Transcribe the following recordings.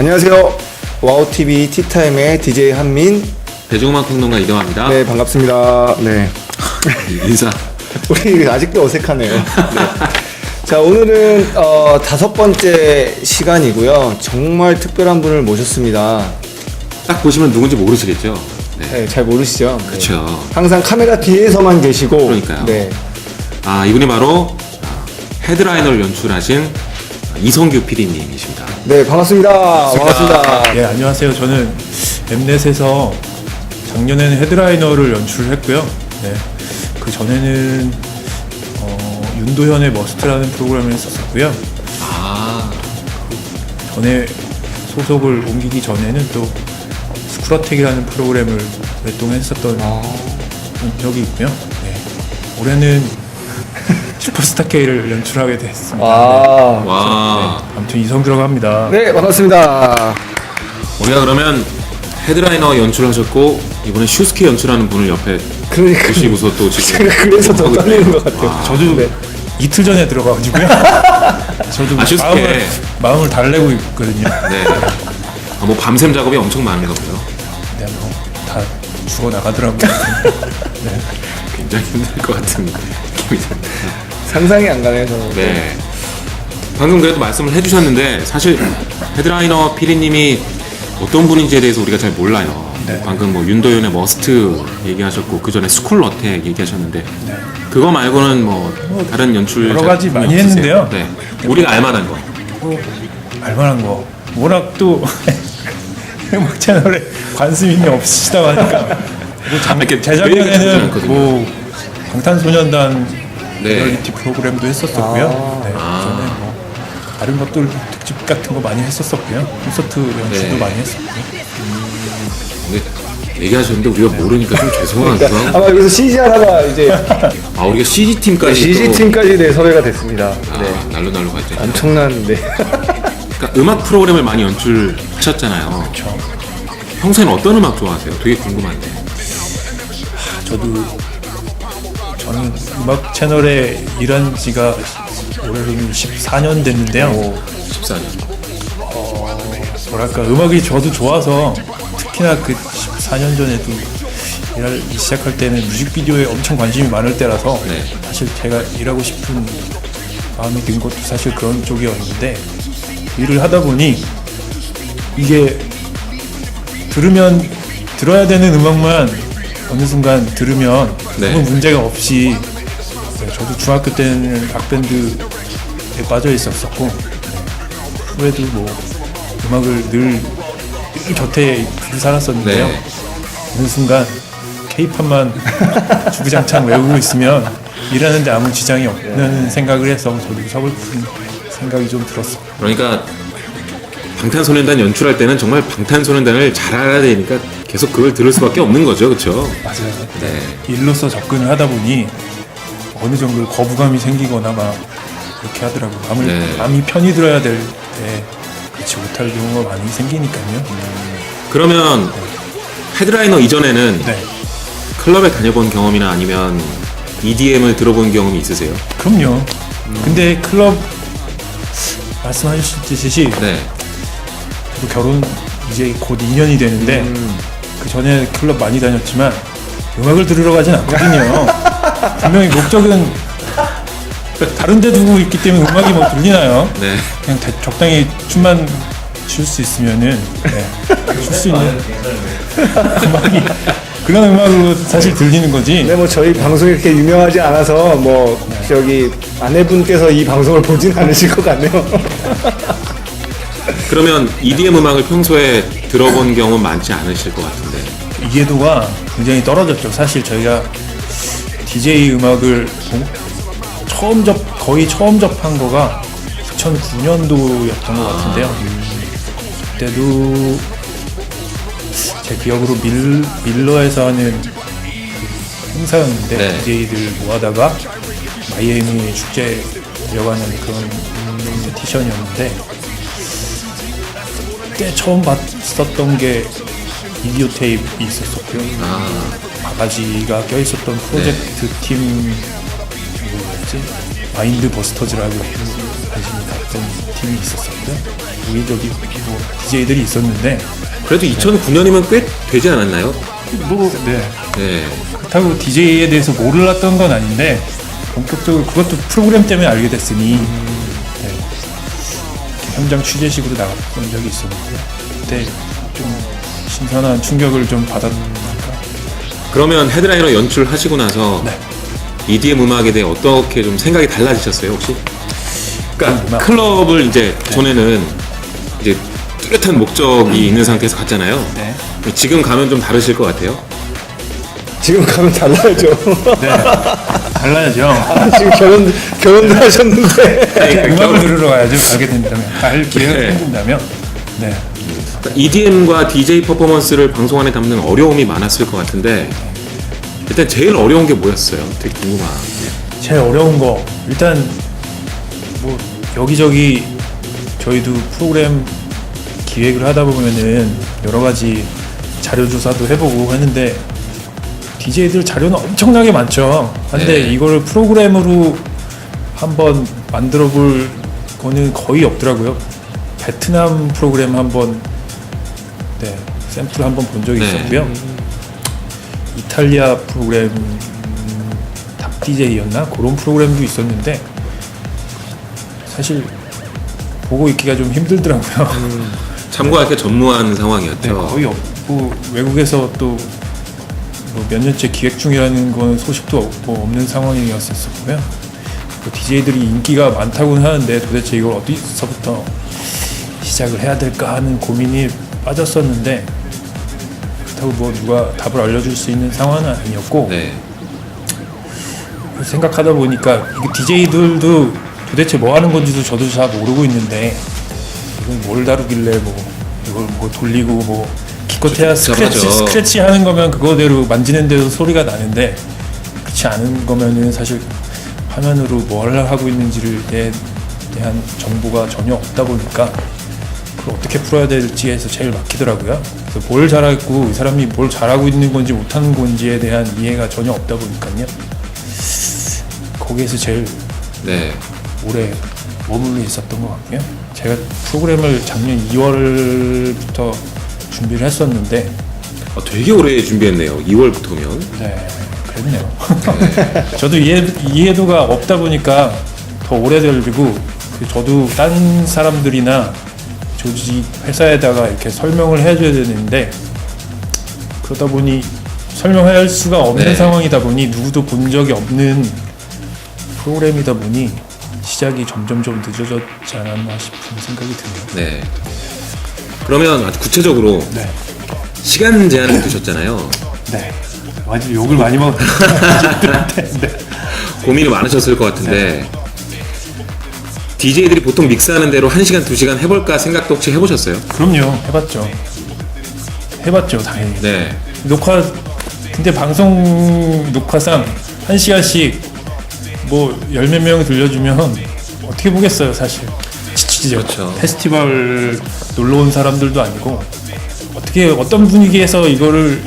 안녕하세요. 와우TV 티타임의 DJ 한민. 대중음악 평론가 이경화입니다. 네, 반갑습니다. 네. 인사. 우리 아직도 어색하네요. 네. 자, 오늘은 어, 다섯 번째 시간이고요. 정말 특별한 분을 모셨습니다. 딱 보시면 누군지 모르시겠죠? 네. 네, 잘 모르시죠? 네. 그렇죠. 항상 카메라 뒤에서만 계시고. 그러니까요. 네. 아 이분이 바로 아, 헤드라이너를 연출하신 이성규 PD님이십니다. 네, 반갑습니다. 반갑습니다. 예, 안녕하세요. 저는 엠넷에서 작년에는 헤드라이너를 연출을 했고요. 네. 그 전에는 어, 윤도현의 머스트라는 프로그램을 했었고요. 아 전에 소속을 옮기기 전에는 또 스쿠라텍이라는 프로그램을 오랫동안 했었던 아. 적이 있고요. 네. 올해는 슈퍼스타 K를 연출하게 됐습니다. 아. 와. 아무튼 이성규라고 합니다. 네, 반갑습니다. 우리가 그러면 헤드라이너 연출하셨고 이번에 슈스케 연출하는 분을 옆에 그러니까. 두시고서 또 지금 그래서 더 떨리는. 것 같아요. 와. 저도 네. 이틀 전에 들어가가지고요. 저도 아, 슈스케. 마음을, 마음을 달래고 있거든요. 네. 아, 뭐 밤샘 작업이 엄청 많은가 보요. 네, 뭐 다 죽어 나가더라고요. 굉장히 힘들 것 같은 느낌이 듭니다. 상상이 안 가네요, 저는. 네. 방금 그래도 말씀을 해주셨는데 사실 헤드라이너 피디님이 어떤 분인지에 대해서 우리가 잘 몰라요. 네. 방금 뭐 윤도현의 머스트 얘기하셨고 그 전에 스쿨 어택 얘기하셨는데 그거 말고는 뭐 다른 연출 여러 가지 작품이 많이 없으세요? 했는데요. 네. 우리가 알만한 거. 알만한 거. 워낙 또 음악 채널에 관심이 없으시다고 하니까. 뭐 이렇게 재작년에는 않거든요. 뭐 방탄소년단 네. 리얼리티 프로그램도 했었었고요. 네, 아. 전에 뭐 다른 것들 특집 같은 거 많이 했었었고요. 콘서트 연출도 네. 많이 했었고요. 근데 얘기하셨는데 우리가 모르니까 좀 죄송하기도 하고. 아마 여기서 CG 하다가 이제 아 우리가 CG 팀까지 CG 팀까지 네, 섭외가 됐습니다. 아, 네. 날로 날로 갔죠. 엄청난 네. 그러니까 음악 프로그램을 많이 연출하셨잖아요. 그렇죠. 평소에는 어떤 음악 좋아하세요? 되게 궁금한데. 저도 저는 음악 채널에 일한 지가 올해로는 14년 됐는데요. 14년. 뭐랄까 음악이 저도 좋아서 특히나 그 14년 전에도 일하기 시작할 때는 뮤직비디오에 엄청 관심이 많을 때라서 네. 사실 제가 일하고 싶은 마음이 든 것도 사실 그런 쪽이었는데 일을 하다 보니 이게 들으면 들어야 되는 음악만 어느 순간 들으면 네. 아무 문제가 없이 네, 저도 중학교 때는 락밴드에 빠져 있었었고 후에도 뭐 음악을 늘, 늘 곁에 살았었는데요. 네. 어느 순간 케이팝만 주구장창 외우고 있으면 일하는데 아무 지장이 없는 생각을 해서 저도 서글픈 생각이 좀 들었어요. 그러니까 방탄소년단 연출할 때는 정말 방탄소년단을 잘 알아야 되니까 계속 그걸 들을 수밖에 없는 거죠, 그렇죠? 맞아요. 네. 일로서 접근을 하다 보니 어느 정도 거부감이 생기거나 막 그렇게 하더라고요. 마음을, 네. 마음이 편히 들어야 될 때 그렇지 못할 경우가 많이 생기니까요. 그러면 헤드라이너 이전에는 네. 클럽에 다녀본 경험이나 아니면 EDM을 들어본 경험이 있으세요? 그럼요. 근데 클럽 말씀하셨듯이 네. 저도 결혼 이제 곧 2년이 되는데 그 전에 클럽 많이 다녔지만 음악을 들으러 가진 않거든요. 분명히 목적은 다른 데 두고 있기 때문에 음악이 뭐 들리나요? 네. 그냥 대- 적당히 춤만 출 수 있으면은 네, 출 수 있는 음악이 그런 음악으로 사실 들리는 거지. 근데 뭐 저희 방송이 그렇게 유명하지 않아서 뭐 저기 아내분께서 이 방송을 보진 않으실 것 같네요. 그러면 EDM 음악을 평소에 들어본 경험은 많지 않으실 것 같은데. 이해도가 굉장히 떨어졌죠. 사실 저희가 DJ 음악을 본- 처음 접 거의 처음 접한 거가 2009년도였던 것 같은데요. 그때도 제 기억으로 밀, 밀러에서 하는 그 행사였는데 네. DJ들 모아다가 마이애미 축제 들어가는 그런 컴페티션이었는데 그때 처음 봤었던 게 비디오 테이프가 있었었고요. 아, 바가지가 껴있었던 프로젝트 팀 뭐였지? 마인드 버스터즈라고 관심이 갔던 팀이 있었었고요. 여기저기 뭐 DJ들이 있었는데 그래도 2009년이면 꽤 되지 않았나요? 뭐 네. 네. 그렇다고 DJ에 대해서 몰랐던 건 아닌데 본격적으로 그것도 프로그램 때문에 알게 됐으니 네. 현장 취재식으로 나갔던 적이 있었는데 그때 좀 신선한 충격을 좀 받았는가 그러면 헤드라이너 연출하시고 나서 네. EDM 음악에 대해 어떻게 좀 생각이 달라지셨어요 혹시? 그러니까 음악. 클럽을 이제 전에는 이제 뚜렷한 목적이 있는 상태에서 갔잖아요. 네. 지금 가면 좀 다르실 것 같아요. 지금 가면 달라야죠. 네. 달라야죠. 아, 지금 결혼 결혼도 하셨는데. 그러니까 음악을 결혼- 들으러 가야죠. 가게 된다면 갈 기회가 네. 생긴다면 네. EDM과 DJ 퍼포먼스를 방송 안에 담는 어려움이 많았을 것 같은데 일단 제일 어려운 게 뭐였어요? 되게 궁금하네요. 제일 어려운 거 일단 뭐 여기저기 저희도 프로그램 기획을 하다 보면은 여러 가지 자료 조사도 해보고 했는데 DJ들 자료는 엄청나게 많죠. 근데 네. 이거를 프로그램으로 한번 만들어 볼 거는 거의 없더라고요. 베트남 프로그램 한번 네, 샘플 한번 본 적이 네. 있었고요. 이탈리아 프로그램 탑 DJ였나 그런 프로그램도 있었는데 사실 보고 있기가 좀 힘들더라고요. 참고할 게 전무한 네, 상황이었죠. 거의 없고 외국에서 또 뭐 몇 년째 기획 중이라는 건 소식도 없고 없는 상황이었었고요. DJ들이 인기가 많다고는 하는데 도대체 이걸 어디서부터 시작을 해야 될까 하는 고민이 빠졌었는데 그렇다고 뭐 누가 답을 알려줄 수 있는 상황은 아니었고 네. 생각하다 보니까 DJ들도 도대체 뭐 하는 건지도 저도 잘 모르고 있는데 이건 뭘 다루길래 뭐 이걸 뭐 돌리고 뭐 기껏해야 스크래치 복잡하죠. 스크래치 하는 거면 그거대로 만지는 데도 소리가 나는데 그렇지 않은 거면은 사실 화면으로 뭘 하고 있는지를 에 대한 정보가 전혀 없다 보니까 그걸 어떻게 풀어야 될지에 서 제일 막히더라고요. 그래서 뭘 잘하고 이 사람이 뭘 잘하고 있는 건지 못하는 건지에 대한 이해가 전혀 없다 보니까요. 거기에서 제일 네. 오래 머물러 있었던 것 같고요. 제가 프로그램을 작년 2월부터 준비를 했었는데, 어, 되게 오래 준비했네요. 2월부터면. 네, 그랬네요. 저도 이해, 이해도가 없다 보니까 더 오래 걸리고, 그 저도 딴 사람들이나 조직 회사에다가 이렇게 설명을 해줘야 되는데, 그러다 보니 설명할 수가 없는 네. 상황이다 보니 누구도 본 적이 없는 프로그램이다 보니 시작이 점점 좀 늦어졌지 않았나 싶은 생각이 드네요. 네. 그러면 아주 구체적으로 네. 시간 제한을 두셨잖아요. 네. 완전 욕을 많이 먹었던 네. 고민이 많으셨을 것 같은데 DJ들이 보통 믹스하는 대로 1시간, 2시간 해볼까 생각도 혹시 해보셨어요? 그럼요. 해봤죠. 해봤죠, 당연히. 네. 녹화, 근데 방송 녹화상 한 시간씩 뭐 열 몇 명 들려주면 어떻게 보겠어요, 사실. 지치죠. 그렇죠. 페스티벌 놀러 온 사람들도 아니고 어떻게 어떤 분위기에서 이거를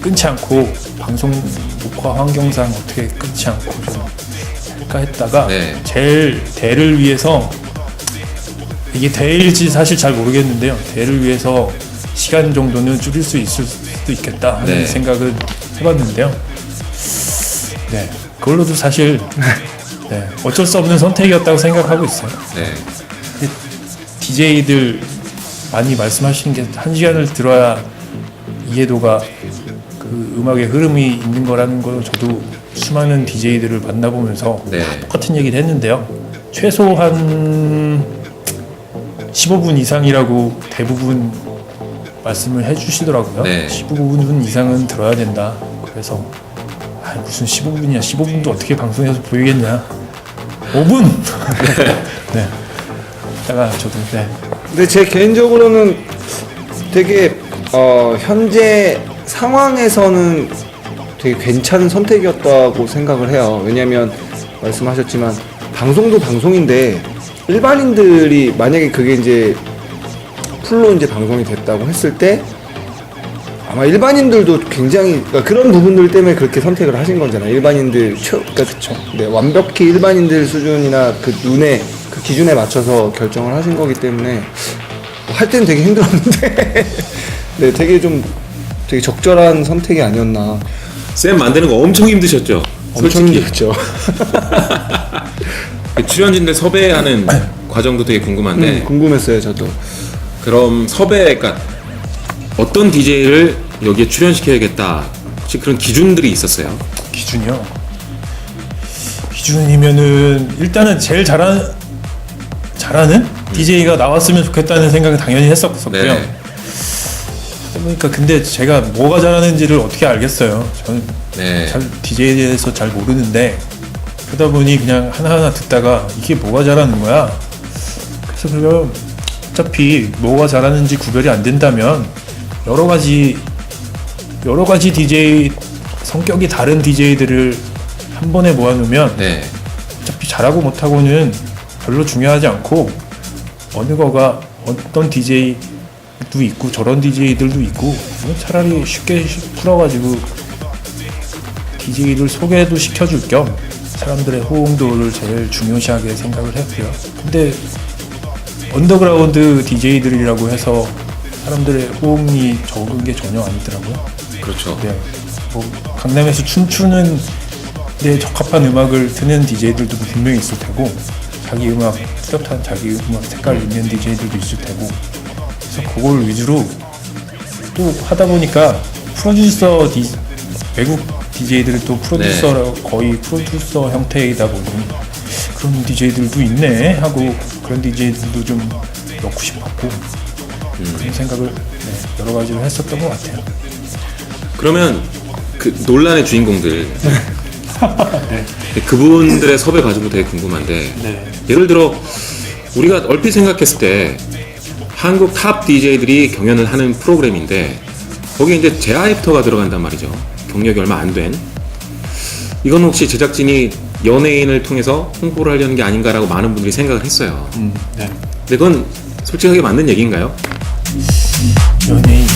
끊지 않고 방송 녹화 환경상 어떻게 끊지 않고 좀 할까 했다가 네. 제일 대를 위해서 이게 대일지 사실 잘 모르겠는데요. 대를 위해서 시간 정도는 줄일 수 있을 수도 있겠다 하는 네. 생각은 해봤는데요. 네, 그걸로도 사실 네, 어쩔 수 없는 선택이었다고 생각하고 있어요. 네. DJ들 많이 말씀하시는 게 한 시간을 들어야 이해도가 그 음악의 흐름이 있는 거라는 걸 저도 수많은 DJ들을 만나보면서 네. 똑같은 얘기를 했는데요. 최소 한 15분 이상이라고 대부분 말씀을 해주시더라고요. 네. 15분 이상은 들어야 된다. 그래서 아, 무슨 15분이야? 15분도 어떻게 방송에서 보이겠냐? 5분. 네. 다가 저도 네. 근데 제 개인적으로는 되게 어, 현재 상황에서는 되게 괜찮은 선택이었다고 생각을 해요. 왜냐면 말씀하셨지만 방송도 방송인데 일반인들이 만약에 그게 이제 풀로 이제 방송이 됐다고 했을 때 아마 일반인들도 굉장히 그러니까 그런 부분들 때문에 그렇게 선택을 하신 거잖아요. 일반인들 최 그러니까 네, 완벽히 일반인들 수준이나 그 눈에 그 기준에 맞춰서 결정을 하신 거기 때문에 뭐할 때는 되게 힘들었는데 네 되게 좀 되게 적절한 선택이 아니었나 쌤 만드는 거 엄청 힘드셨죠? 엄청 솔직히 힘들었죠. 그 출연진들 섭외하는 과정도 되게 궁금한데 음, 궁금했어요 저도. 그럼 섭외 그러니까 어떤 DJ를 여기에 출연시켜야겠다 혹시 그런 기준들이 있었어요? 기준이요. 기준이면은 일단은 제일 잘하는 잘하는 DJ가 나왔으면 좋겠다는 생각은 당연히 했었었고요. 네. 그러니까 근데 제가 뭐가 잘하는지를 어떻게 알겠어요. 저는 네. 잘 DJ에 대해서 잘 모르는데 그러다 보니 그냥 하나하나 듣다가 이게 뭐가 잘하는 거야. 그래서 그럼 어차피 뭐가 잘하는지 구별이 안 된다면 여러 가지 여러 가지 DJ 성격이 다른 DJ들을 한 번에 모아놓으면 네. 어차피 잘하고 못하고는 별로 중요하지 않고 어느 거가 어떤 DJ 도 있고 저런 DJ들도 있고 그냥 차라리 쉽게 시- 풀어가지고 DJ를 소개도 시켜줄 겸 사람들의 호응도를 제일 중요시하게 생각을 했고요. 근데 언더그라운드 DJ들이라고 해서 사람들의 호응이 적은 게 전혀 아니더라고요. 그렇죠. 네. 뭐 강남에서 춤추는 데 적합한 음악을 트는 DJ들도 분명히 있을 테고 자기 음악 뚜렷한 자기 음악 색깔 있는 DJ들도 있을 테고 그래서 그걸 위주로 또 하다 보니까 프로듀서 디, 외국 DJ들은 또 프로듀서 거의 프로듀서 형태이다 보니 그런 DJ들도 있네 하고 그런 DJ들도 좀 넣고 싶었고 그런 생각을 네, 여러 가지로 했었던 것 같아요. 그러면 그 논란의 주인공들 그분들의 섭외 과정도 되게 궁금한데 네. 예를 들어 우리가 얼핏 생각했을 때 한국 탑 DJ들이 경연을 하는 프로그램인데 거기에 이제 제아이프터가 들어간단 말이죠. 경력이 얼마 안 된. 이건 혹시 제작진이 연예인을 통해서 홍보를 하려는 게 아닌가라고 많은 분들이 생각을 했어요. 음, 네. 근데 그건 솔직하게 맞는 얘기인가요? 연예인